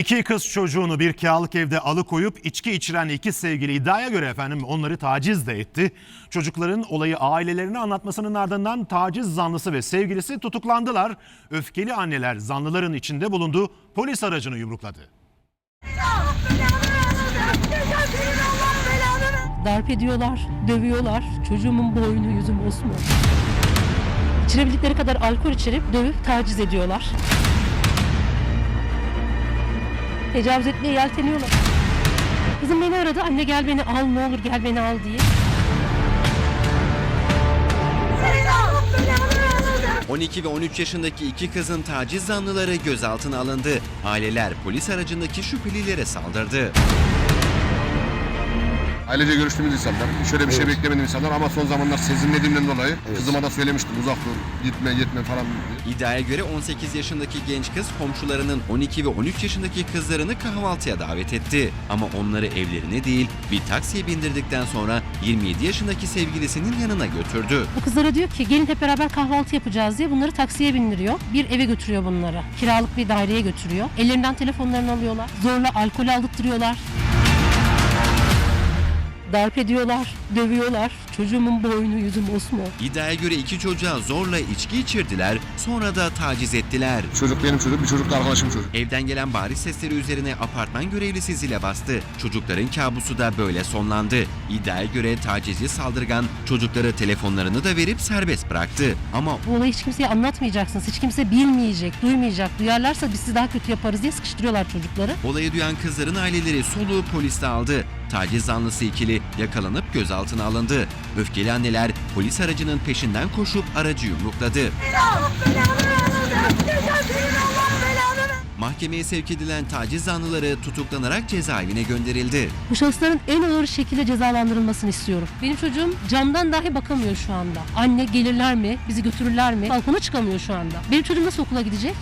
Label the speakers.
Speaker 1: İki kız çocuğunu bir kiralık evde alıkoyup içki içiren iki sevgili iddiaya göre efendim onları taciz de etti. Çocukların olayı ailelerine anlatmasının ardından taciz zanlısı ve sevgilisi tutuklandılar. Öfkeli anneler zanlıların içinde bulunduğu polis aracını yumrukladı.
Speaker 2: Darp ediyorlar, dövüyorlar. Çocuğumun boynu yüzü mosmor. İçirebildikleri kadar alkol içirip dövüp taciz ediyorlar. Tecavüz etmeye yelteniyorlar. Kızım beni aradı. Anne gel beni al ne olur gel beni al diye.
Speaker 3: 12 ve 13 yaşındaki iki kızın taciz zanlıları gözaltına alındı. Aileler polis aracındaki şüphelilere saldırdı.
Speaker 4: Ailece görüştüğümüz insanlar, şöyle bir şey beklemedim insanlar ama son zamanlar sezinlediğimden dolayı kızıma da söylemiştim uzak dur, gitme gitme falan diye.
Speaker 3: İddiaya göre 18 yaşındaki genç kız komşularının 12 ve 13 yaşındaki kızlarını kahvaltıya davet etti. Ama onları evlerine değil bir taksiye bindirdikten sonra 27 yaşındaki sevgilisinin yanına götürdü.
Speaker 2: Bu kızlara diyor ki gelin hep beraber kahvaltı yapacağız diye bunları taksiye bindiriyor. Bir eve götürüyor bunları. Kiralık bir daireye götürüyor. Ellerinden telefonlarını alıyorlar. Zorla alkol aldırtıyorlar. Darp ediyorlar, dövüyorlar. Çocuğumun boynu yüzü mosmor.
Speaker 3: İddiaya göre iki çocuğa zorla içki içirdiler, sonra da taciz ettiler.
Speaker 4: Çocuk benim çocuğum, bir çocuk da arkadaşım çocuk.
Speaker 3: Evden gelen bariz sesleri üzerine apartman görevlisi zile bastı. Çocukların kabusu da böyle sonlandı. İddiaya göre tacizci saldırgan çocuklara telefonlarını da verip serbest bıraktı. Ama
Speaker 2: Bu olayı hiç kimseye anlatmayacaksınız. Hiç kimse bilmeyecek, duymayacak. Duyarlarsa biz sizi daha kötü yaparız diye sıkıştırıyorlar çocukları.
Speaker 3: olayı duyan kızların aileleri soluğu poliste aldı. Taciz zanlısı ikili yakalanıp gözaltına alındı. Öfkeli anneler polis aracının peşinden koşup aracı yumrukladı. Mahkemeye sevk edilen taciz zanlıları tutuklanarak cezaevine gönderildi.
Speaker 2: Bu şahısların en ağır şekilde cezalandırılmasını istiyorum. Benim çocuğum camdan dahi bakamıyor şu anda. Anne gelirler mi, bizi götürürler mi? Balkona çıkamıyor şu anda. Benim çocuğum nasıl okula gidecek?